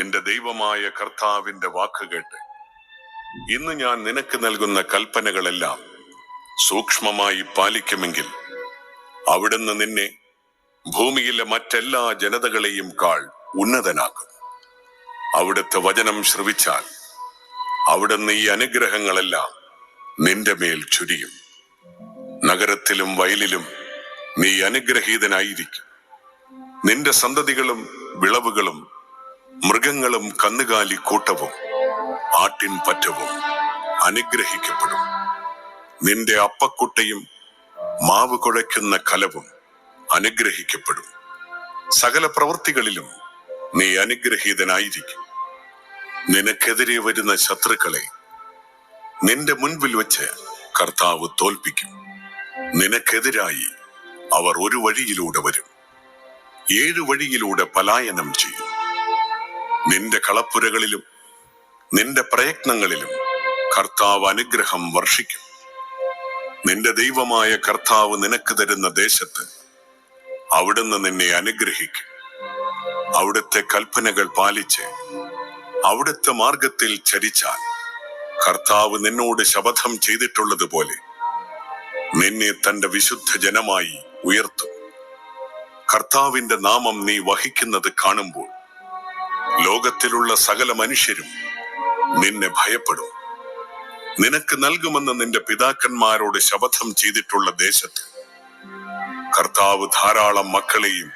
നിന്റെ ദൈവമായ കർത്താവിന്റെ വാക്ക് കേട്ട് ഇന്ന് ഞാൻ നിനക്ക് നൽകുന്ന കൽപ്പനകളെല്ലാം സൂക്ഷ്മമായി പാലിക്കുമെങ്കിൽ അവിടുന്ന് നിന്നെ ഭൂമിയിലെ മറ്റെല്ലാ ജനതകളെയും കാൾ ഉന്നതനാക്കും. അവിടുത്തെ വചനം ശ്രവിച്ചാൽ അവിടുന്ന് ഈ അനുഗ്രഹങ്ങളെല്ലാം നിന്റെ മേൽ ചുരിയും. നഗരത്തിലും വയലിലും നീ അനുഗ്രഹീതനായിരിക്കും. നിന്റെ സന്തതികളും വിളവുകളും മൃഗങ്ങളും കന്നുകാലി കൂട്ടവും ആട്ടിൻ പറ്റവും അനുഗ്രഹിക്കപ്പെടും. നിന്റെ അപ്പക്കുട്ടയും മാവ് കുഴയ്ക്കുന്ന കലവും അനുഗ്രഹിക്കപ്പെടും. സകല പ്രവൃത്തികളിലും നീ അനുഗ്രഹീതനായിരിക്കും. നിനക്കെതിരെ വരുന്ന ശത്രുക്കളെ നിന്റെ മുൻപിൽ വെച്ച് കർത്താവ് തോൽപ്പിക്കും. നിനക്കെതിരായി അവർ ഒരു വഴിയിലൂടെ വരും. ഏഴു വഴിയിലൂടെ പലായനം ചെയ്യും. നിന്റെ കളപ്പുരകളിലും നിന്റെ പ്രയത്നങ്ങളിലും കർത്താവ് അനുഗ്രഹം വർഷിക്കും. നിന്റെ ദൈവമായ കർത്താവ് നിനക്ക് തരുന്ന ദേശത്ത് അവിടുന്ന് നിന്നെ അനുഗ്രഹിക്കും. അവിടുത്തെ കൽപ്പനകൾ പാലിച്ച് അവിടുത്തെ മാർഗത്തിൽ ചരിച്ചാൽ കർത്താവ് നിന്നോട് ശപഥം ചെയ്തിട്ടുള്ളതുപോലെ നിന്നെ തന്റെ വിശുദ്ധ ജനമായി ഉയർത്തും. കർത്താവിന്റെ നാമം നീ വഹിക്കുന്നത് കാണുമ്പോൾ ലോകത്തിലുള്ള സകല മനുഷ്യരും നിന്നെ ഭയപ്പെടും. നിനക്ക് നൽകുമെന്ന് നിന്റെ പിതാക്കന്മാരോട് ശപഥം ചെയ്തിട്ടുള്ള ദേശത്ത് കർത്താവ് ധാരാളം മക്കളെയും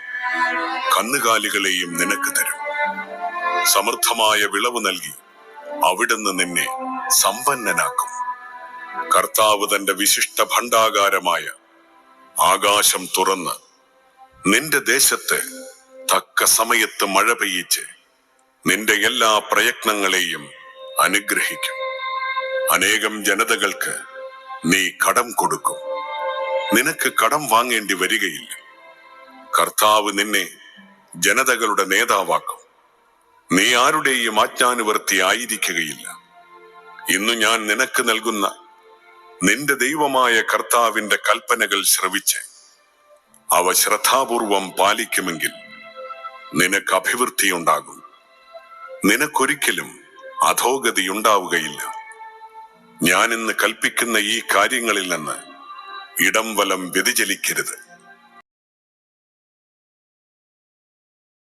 കന്നുകാലികളെയും നിനക്ക് തരും. സമൃദ്ധമായ വിളവ് നൽകി അവിടുന്ന് നിന്നെ സമ്പന്നനാക്കും. കർത്താവ് തന്റെ വിശിഷ്ട ഭണ്ഡാകാരമായ ആകാശം തുറന്ന് നിന്റെ ദേശത്ത് തക്ക സമയത്ത് മഴ പെയ്യിച്ച് നിന്റെ എല്ലാ പ്രയത്നങ്ങളെയും അനുഗ്രഹിക്കും. അനേകം ജനതകൾക്ക് നീ കടം കൊടുക്കും. നിനക്ക് കടം വാങ്ങേണ്ടി വരികയില്ല. കർത്താവ് നിന്നെ ജനതകളുടെ നേതാവാക്കും. നീ ആരുടെയും ആജ്ഞാനുവർത്തി ആയിരിക്കുകയില്ല. ഇന്നു ഞാൻ നിനക്ക് നൽകുന്ന നിന്റെ ദൈവമായ കർത്താവിന്റെ കൽപ്പനകൾ ശ്രവിച്ച് അവ ശ്രദ്ധാപൂർവം പാലിക്കുമെങ്കിൽ നിനക്ക് അഭിവൃദ്ധിയുണ്ടാകും. നിനക്കൊരിക്കലും അധോഗതിയുണ്ടാവുകയില്ല. ഉണ്ടാവുകയില്ല ഞാനിന്ന് കൽപ്പിക്കുന്ന ഈ കാര്യങ്ങളിൽ നിന്ന് ഇടം വലം വ്യതിചലിക്കരുത്.